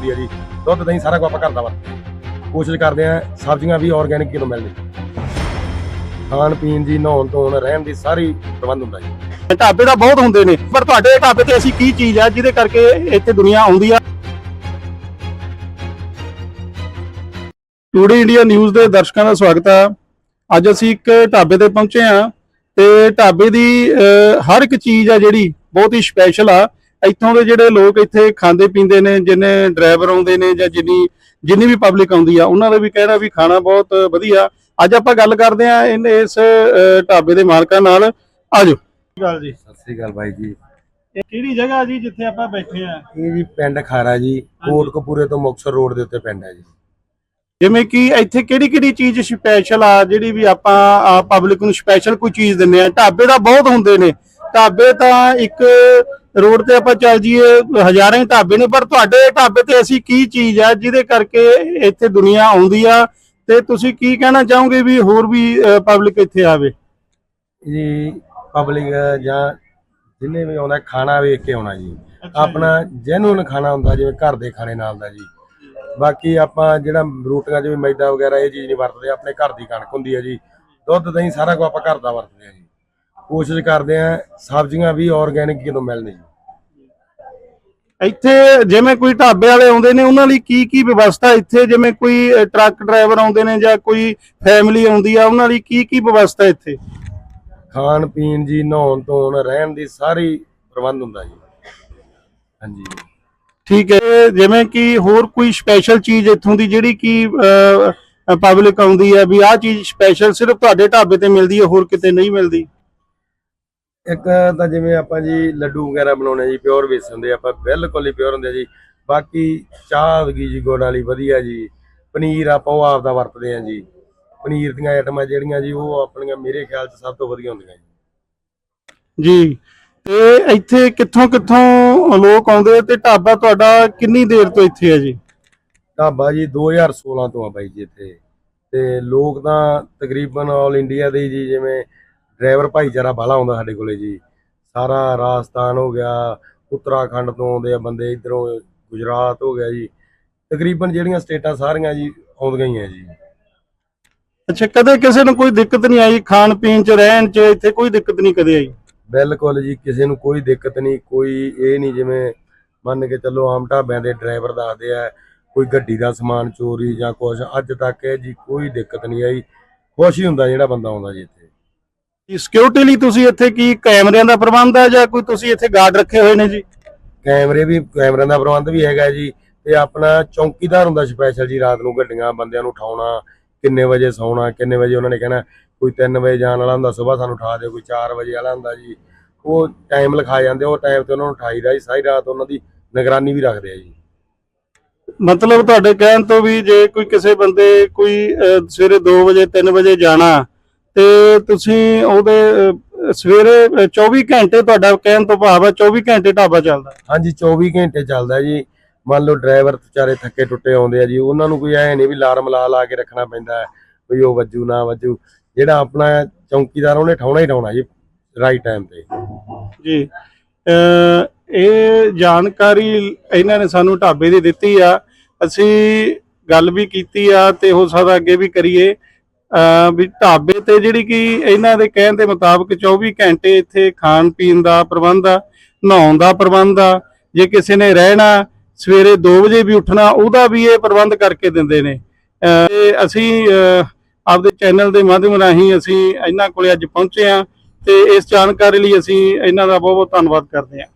ਹੁੰਦੀ ਹੈ ਜੀ। ਦੁੱਧ ਦਹੀਂ ਸਾਰਾ ਕੁਝ ਆਪਾਂ ਘਰ ਦਾ ਵਰਤਦੇ ਕੋਸ਼ਿਸ਼ ਕਰਦੇ ਆ ਸਬਜ਼ੀਆਂ ਵੀ ਆਰਗੈਨਿਕ ਕਿਲੋ ਮਿਲਣ। ਖਾਣ ਪੀਣ ਦੀ ਨਹਾਉਣ ਧੋਣ ਰਹਿਣ ਦੀ ਸਾਰੀ ਪ੍ਰਬੰਧ ਹੁੰਦਾ ਜੀ। ਢਾਬੇ ਤਾਂ ਬਹੁਤ ਹੁੰਦੇ ਨੇ ਪਰ ਤੁਹਾਡੇ ਢਾਬੇ ਤੇ ਐਸੀ ਕੀ ਚੀਜ਼ ਆ ਜਿਹਦੇ ਕਰਕੇ ਇੱਥੇ ਦੁਨੀਆ ਆਉਂਦੀ ਆ? ਟੂਡੇ ਇੰਡੀਆ ਨਿਊਜ਼ ਦੇ ਦਰਸ਼ਕਾਂ ਦਾ ਸਵਾਗਤ ਆ। ਅੱਜ ਅਸੀਂ ਇੱਕ ਢਾਬੇ ਤੇ ਪਹੁੰਚੇ ਆ ਤੇ ਢਾਬੇ ਦੀ ਅਹ, ਹਰ ਇੱਕ ਚੀਜ਼ ਆ ਜਿਹੜੀ ਬਹੁਤ ਹੀ ਸਪੈਸ਼ਲ ਆ। ਇੱਥੋਂ ਦੇ ਜਿਹੜੇ ਲੋਕ ਇੱਥੇ ਖਾਂਦੇ ਪੀਂਦੇ ਨੇ ਜਿੰਨੇ ਡਰਾਈਵਰ ਆਉਂਦੇ ਨੇ ਜਾਂ ਜਿੰਨੀ ਜਿੰਨੀ ਵੀ ਪਬਲਿਕ ਆਉਂਦੀ ਆ ਉਹਨਾਂ ਦਾ ਵੀ ਕਹਿਣਾ ਵੀ ਖਾਣਾ ਬਹੁਤ ਵਧੀਆ। ਅੱਜ ਆਪਾਂ ਗੱਲ ਕਰਦੇ ਆ ਇਨ ਇਸ ਢਾਬੇ ਦੇ ਮਾਲਕਾਂ ਨਾਲ। ਆਜੋ। ਗੱਲ ਜੀ। ਸਤਿ ਸ੍ਰੀ ਅਕਾਲ ਬਾਈ ਜੀ। ਇਹ ਕਿਹੜੀ ਜਗ੍ਹਾ ਜੀ ਜਿੱਥੇ ਆਪਾਂ ਬੈਠੇ ਆ ਇਹ ਜੀ ਪਿੰਡ ਖਾਰਾ ਜੀ। ਕੋਟਕਪੂਰੇ ਤੋਂ ਮੁਕਤਸਰ ਰੋਡ ਦੇ ਉੱਤੇ ਪਿੰਡ ਹੈ ਜੀ। ਜਿਵੇਂ ਕਿ ਇੱਥੇ ਕਿਹੜੀ ਕਿਹੜੀ ਚੀਜ਼ ਸਪੈਸ਼ਲ ਆ ਜਿਹੜੀ ਵੀ ਆਪਾਂ ਪਬਲਿਕ ਨੂੰ ਸਪੈਸ਼ਲ ਕੋਈ ਚੀਜ਼ ਦਿੰਨੇ ਆ? ਢਾਬੇ ਤਾਂ ਬਹੁਤ ਹੁੰਦੇ ਨੇ। ਢਾਬੇ ਤਾਂ ਇੱਕ ਰੋਡ ਤੇ ਆਪਾਂ ਚੱਲ ਜੀਏ ਹਜ਼ਾਰਾਂ ਹੀ ਢਾਬੇ ਨੇ ਪਰ ਤੁਹਾਡੇ ਢਾਬੇ ਤੇ ਐਸੀ ਕੀ ਚੀਜ਼ ਆ ਜਿਹਦੇ ਕਰਕੇ ਇੱਥੇ ਦੁਨੀਆ ਆਉਂਦੀ ਆ? ਤੇ ਤੁਸੀਂ ਕੀ ਕਹਿਣਾ ਚਾਹੋਗੇ ਵੀ ਹੋਰ ਵੀ ਪਬਲਿਕ ਇੱਥੇ ਆਵੇ? ਜੀ ਪਬਲਿਕ ਜਾਂ ਜਿੰਨੇ ਵੀ ਆਉਂਦਾ ਖਾਣਾ ਵੇਖ ਕੇ ਆਉਣਾ ਜੀ। ਆਪਣਾ ਜੈਨੂਨ ਖਾਣਾ ਹੁੰਦਾ ਜਿਵੇਂ ਘਰ ਦੇ ਖਾਣੇ ਨਾਲ ਦਾ ਜੀ। ਬਾਕੀ ਆਪਾਂ ਜਿਹੜਾ ਰੋਟੀਆਂ ਜਿਵੇਂ ਮੈਦਾ ਵਗੈਰਾ ਇਹ ਚੀਜ਼ ਨਹੀਂ ਵਰਤਦੇ ਆਪਣੇ ਘਰ ਦੀ ਕਣਕ ਹੁੰਦੀ ਹੈ ਜੀ। ਦੁੱਧ ਦਹੀਂ ਸਾਰਾ ਕੁਝ ਆਪਾਂ ਘਰ ਦਾ ਵਰਤਦੇ ਹਾਂ ਜੀ। ਕੋਸ਼ਿਸ਼ ਕਰਦੇ ਆ ਸਬਜ਼ੀਆਂ ਵੀ ਆਰਗੈਨਿਕ ਕਿਲੋ ਮਿਲਣ ਜੀ। ਇੱਥੇ ਜਿਵੇਂ ਕੋਈ ਢਾਬੇ ਵਾਲੇ ਆਉਂਦੇ ਨੇ ਉਹਨਾਂ ਲਈ ਕੀ ਕੀ ਵਿਵਸਥਾ ਇੱਥੇ ਜਿਵੇਂ ਕੋਈ ਟਰੱਕ ਡਰਾਈਵਰ ਆਉਂਦੇ ਨੇ ਜਾਂ ਕੋਈ ਫੈਮਿਲੀ ਆਉਂਦੀ ਆ ਉਹਨਾਂ ਲਈ ਕੀ ਕੀ ਵਿਵਸਥਾ ਇੱਥੇ? ਖਾਣ ਪੀਣ ਜੀ ਨਹਾਉਣ ਧੋਣ ਰਹਿਣ ਦੀ ਸਾਰੀ ਪ੍ਰਬੰਧ ਹੁੰਦਾ ਜੀ। ਹਾਂਜੀ। ਠੀਕ ਹੈ ਜਿਵੇਂ ਕਿ ਹੋਰ ਕੋਈ ਸਪੈਸ਼ਲ ਚੀਜ਼ ਇੱਥੋਂ ਦੀ ਜਿਹੜੀ ਕਿ ਪਬਲਿਕ ਆਉਂਦੀ ਹੈ ਵੀ ਆਹ ਚੀਜ਼ ਸਪੈਸ਼ਲ ਸਿਰਫ ਤੁਹਾਡੇ ਢਾਬੇ ਤੇ ਮਿਲਦੀ ਹੈ ਹੋਰ ਕਿਤੇ ਨਹੀਂ ਮਿਲਦੀ? ਇੱਕ ਤਾਂ ਜਿਵੇਂ ਆਪਾਂ ਜੀ ਲੱਡੂ ਵਗੈਰਾ ਬਣਾਉਣੇ ਜੀ ਪਿਓਰ ਵੇਸਣ ਦੇ ਆਪਾਂ ਬਿਲਕੁਲ ਹੀ ਪਿਓਰ ਹੁੰਦੇ ਜੀ। ਬਾਕੀ ਚਾਹ ਵਗੀ ਜੀ ਗੁੜ ਵਾਲੀ ਵਧੀਆ ਜੀ। ਪਨੀਰ ਆਪਾਂ ਉਹ ਆਪ ਦਾ ਵਰਤਦੇ ਆ ਜੀ। ਪਨੀਰ ਦੀਆਂ ਆਈਟਮਾਂ ਜਿਹੜੀਆਂ ਜੀ ਉਹ ਆਪਣੀਆਂ ਮੇਰੇ ਖਿਆਲ 'ਚ ਸਭ ਤੋਂ ਵਧੀਆ ਹੁੰਦੀਆਂ ਜੀ। ਜੀ ਤੇ ਇੱਥੇ ਕਿੱਥੋਂ ਕਿੱਥੋਂ ਲੋਕ ਆਉਂਦੇ ਤੇ ਢਾਬਾ ਤੁਹਾਡਾ ਕਿੰਨੀ ਦੇਰ ਤੋਂ ਇੱਥੇ ਹੈ ਜੀ? ਢਾਬਾ ਜੀ 2016 ਤੋਂ ਆ ਬਾਈ ਜੀ ਇੱਥੇ। ਤੇ ਲੋਕ ਤਾਂ ਤਕਰੀਬਨ ਆਲ ਇੰਡੀਆ ਦੇ ਜੀ ਜਿਵੇਂ ਡਰਾਈਵਰ ਭਾਈਚਾਰਾ ਬਾਲਾ ਆਉਂਦਾ ਸਾਡੇ ਕੋਲੇ ਜੀ। ਸਾਰਾ ਰਾਜਸਥਾਨ ਹੋ ਗਿਆ ਉੱਤਰਾਖੰਡ ਤੋਂ ਆਉਂਦੇ ਆ ਬੰਦੇ ਇਧਰੋਂ ਗੁਜਰਾਤ ਹੋ ਗਿਆ ਜੀ। ਤਕਰੀਬਨ ਜਿਹੜੀਆਂ ਸਟੇਟਾਂ ਸਾਰੀਆਂ ਜੀ ਆਉਂਦੀਆਂ ਹੀ ਆ ਜੀ। ਅੱਛਾ ਕਦੇ ਕਿਸੇ ਨੂੰ ਕੋਈ ਦਿੱਕਤ ਨਹੀਂ ਆਈ? ਖਾਣ ਪੀਣ ਚ ਰਹਿਣ ਚ ਇੱਥੇ ਕੋਈ ਦਿੱਕਤ ਨਹੀਂ ਕਦੇ ਆਈ? ਬਿਲਕੁਲ ਜੀ ਕਿਸੇ ਨੂੰ ਕੋਈ ਦਿੱਕਤ ਨਹੀਂ ਕੋਈ ਇਹ ਨਹੀਂ ਜਿਵੇਂ ਮੰਨ ਕੇ ਚੱਲੋ ਆਮ ਢਾਬਿਆਂ ਦੇ ਡਰਾਈਵਰ ਦੱਸਦੇ ਆ ਕੋਈ ਗੱਡੀ ਦਾ ਸਮਾਨ ਚੋਰੀ ਜਾਂ ਕੁਝ ਅੱਜ ਤੱਕ ਇਹ ਜੀ ਕੋਈ ਦਿੱਕਤ ਨਹੀਂ ਆਈ। ਖੁਸ਼ ਹੀ ਹੁੰਦਾ ਜਿਹੜਾ ਬੰਦਾ ਆਉਂਦਾ ਜੀ ਇੱਥੇ। ਸਿਕਿਉਰਿਟੀ ਲਈ ਤੁਸੀਂ ਇੱਥੇ ਕੀ ਕੈਮਰਿਆਂ ਦਾ ਪ੍ਰਬੰਧ ਹੈ ਜਾਂ ਕੋਈ ਤੁਸੀਂ ਇੱਥੇ ਗਾਰਡ ਰੱਖੇ ਹੋਏ ਨੇ ਜੀ? ਕੈਮਰੇ ਵੀ ਕੈਮਰਿਆਂ ਦਾ ਪ੍ਰਬੰਧ ਵੀ ਹੈਗਾ ਜੀ ਤੇ ਆਪਣਾ ਚੌਕੀਦਾਰ ਹੁੰਦਾ ਸਪੈਸ਼ਲ ਜੀ ਰਾਤ ਨੂੰ ਗੱਡੀਆਂ ਬੰਦਿਆਂ ਨੂੰ ਉਠਾਉਣਾ ਕਿੰਨੇ ਵਜੇ ਸੌਣਾ ਕਿੰਨੇ ਵਜੇ ਉਹਨਾਂ ਨੇ ਕਹਿਣਾ ਕੋਈ 3 ਵਜੇ ਜਾਣ ਵਾਲਾ ਹੁੰਦਾ ਸਵੇਰ ਸਾਨੂੰ ਉਠਾ ਦਿਓ ਕੋਈ 4 ਵਜੇ ਵਾਲਾ ਹੁੰਦਾ ਜੀ। ਉਹ ਟਾਈਮ ਲਿਖਾ ਜਾਂਦੇ ਉਹ ਟਾਈਮ ਤੇ ਉਹਨਾਂ ਨੂੰ ਉਠਾਈਦਾ ਜੀ ਸਾਰੀ ਰਾਤ ਉਹਨਾਂ ਦੀ ਨਿਗਰਾਨੀ ਵੀ ਰੱਖਦੇ ਆ ਜੀ। ਮਤਲਬ ਤੁਹਾਡੇ ਕਹਿਣ ਤੋਂ ਵੀ ਜੇ ਕੋਈ ਕਿਸੇ ਬੰਦੇ ਕੋਈ ਸਵੇਰੇ 2 ਵਜੇ 3 ਵਜੇ ਜਾਣਾ ਤੇ ਤੁਸੀਂ ਉਹਦੇ ਅਹ, ਸਵੇਰੇ ਅਹ, 24 ਘੰਟੇ ਤੁਹਾਡਾ ਕਹਿਣ ਤੋਂ ਭਾਵ ਹੈ 24 ਘੰਟੇ ਢਾਬਾ ਚੱਲਦਾ। ਹਾਂਜੀ 24 ਘੰਟੇ ਚੱਲਦਾ ਜੀ। ਮੰਨ ਲਓ ਡਰਾਈਵਰ ਵਿਚਾਰੇ ਥੱਕੇ ਟੁੱਟੇ ਆਉਂਦੇ ਆ ਜੀ ਉਹਨਾਂ ਨੂੰ ਕੋਈ ਐ ਨਹੀਂ ਵੀ ਅਲਾਰਮ ਲਾ ਲਾ ਕੇ ਰੱਖਣਾ ਪੈਂਦਾ ਹੈ, ਵੀ ਉਹ ਵੱਜੂ ਨਾ ਵੱਜੂ। ਜਿਹੜਾ ਆਪਣਾ ਚੌਕੀਦਾਰ ਉਹਨੇ ਠਾਉਣਾ ਹੀ ਠਾਉਣਾ ਜੀ ਰਾਈਟ ਟਾਈਮ ਤੇ। ਜੀ ਅਹ, ਇਹ ਜਾਣਕਾਰੀ ਇਹਨਾਂ ਨੇ ਸਾਨੂੰ ਢਾਬੇ ਦੀ ਦਿੱਤੀ ਆ। ਅਸੀਂ ਗੱਲ ਵੀ ਕੀਤੀ ਆ ਤੇ ਹੋ ਸਕਦਾ ਅੱਗੇ ਵੀ ਕਰੀਏ। ਵੀ ਢਾਬੇ ਤੇ ਜਿਹੜੀ ਕਿ ਇਹਨਾਂ ਦੇ ਕਹਿਣ ਦੇ ਮੁਤਾਬਕ 24 ਘੰਟੇ ਇੱਥੇ ਖਾਣ ਪੀਣ ਦਾ ਪ੍ਰਬੰਧ ਆ, ਨਹਾਉਣ ਦਾ ਪ੍ਰਬੰਧ ਆ, ਜੇ ਕਿਸੇ ਨੇ ਰਹਿਣਾ, ਸਵੇਰੇ 2 ਵਜੇ ਵੀ ਉੱਠਣਾ, ਉਹਦਾ ਵੀ ਇਹ ਪ੍ਰਬੰਧ ਕਰਕੇ ਦਿੰਦੇ ਨੇ। ਤੇ ਅਸੀਂ ਆਪਦੇ ਚੈਨਲ ਦੇ ਮਾਧਿਅਮ ਰਾਹੀਂ ਅਸੀਂ ਇਹਨਾਂ ਕੋਲੇ ਅੱਜ ਪਹੁੰਚੇ ਆ ਤੇ ਇਸ ਜਾਣਕਾਰੀ ਲਈ ਅਸੀਂ ਇਹਨਾਂ ਦਾ ਬਹੁਤ ਬਹੁਤ ਧੰਨਵਾਦ ਕਰਦੇ ਹਾਂ।